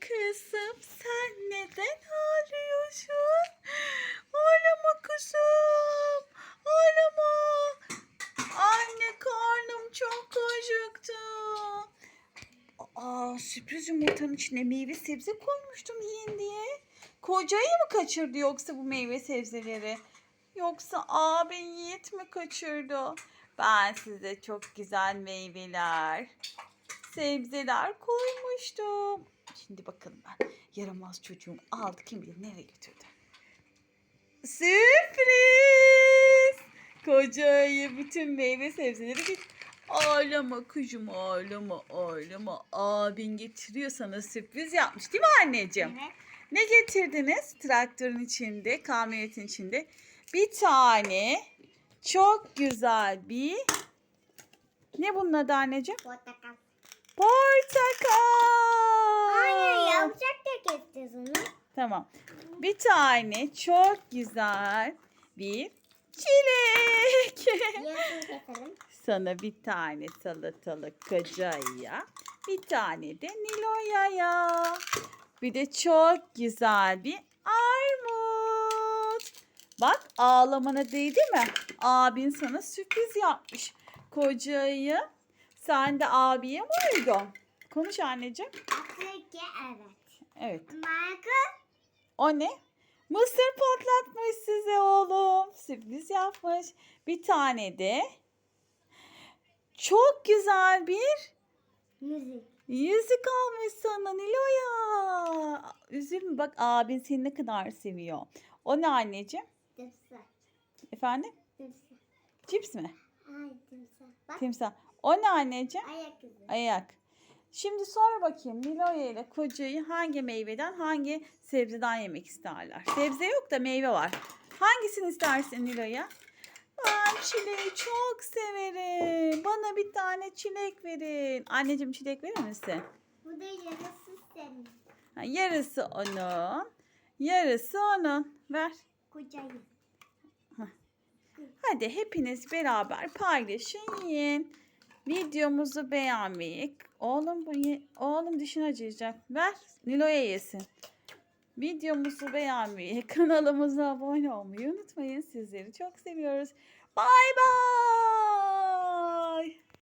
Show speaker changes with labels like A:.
A: kızım sen neden ağlıyorsun? Ağlama kızım. Ağlama. Anne karnım çok acıktı. Aa, sürpriz yumurtanın içine meyve sebze koymuştum yiyin diye. Kocayı mı kaçırdı yoksa bu meyve sebzeleri? Yoksa abi Yiğit mi kaçırdı? Ben size çok güzel meyveler, sebzeler koymuştum. Şimdi bakalım ben yaramaz çocuğum aldı kim bilir nereye götürdü. Sürpriz! Koca ayı bütün meyve sebzeleri bir ağlama kızım ağlama ağlama. Abin getiriyor sana sürpriz yapmış değil mi anneciğim?
B: Evet.
A: Ne getirdiniz traktörün içinde, kamyonetin içinde? Bir tane çok güzel bir ne bunun adı anneciğim?
B: Portakal.
A: Portakal.
B: Keseceğiz onu.
A: Tamam. Bir tane çok güzel bir çilek. Sana bir tane salatalık kocaya, bir tane de Nilo'ya. Bir de çok güzel bir armut. Bak ağlamana değdi mi? Abin sana sürpriz yapmış. Kocayı sen de abiye mi uydun? Konuş anneciğim.
B: Evet.
A: Evet.
B: Michael.
A: O ne? Mısır patlatmış size oğlum. Sürpriz yapmış. Bir tane de çok güzel bir
B: Müzik.
A: yüzük almış sana Nilo'ya. Üzülme bak abin seni ne kadar seviyor. O ne anneciğim?
B: Timsah.
A: Efendim?
B: Timsah.
A: Cips mi?
B: Ay timsah. Bak
A: Timsah. O ne anneciğim?
B: ayak izi.
A: Ayak. Şimdi sor bakayım Nilo'ya ile kocayı hangi meyveden hangi sebzeden yemek isterler? Sebze yok da meyve var. Hangisini istersin Nilo'ya? Ben çileği çok severim. Bana bir tane çilek verin. Anneciğim çilek verir misin?
B: Bu da yarısı senin.
A: Ha, yarısı onun. Yarısı onun. Ver.
B: Kocayı.
A: Hadi hepiniz beraber paylaşın yiyin. Videomuzu beğenmeyi. Oğlum bu oğlum dişin acıyacak. Ver Nilo'ya yesin. Videomuzu beğenmeyi, kanalımıza abone olmayı unutmayın. Sizleri çok seviyoruz. Bay bay.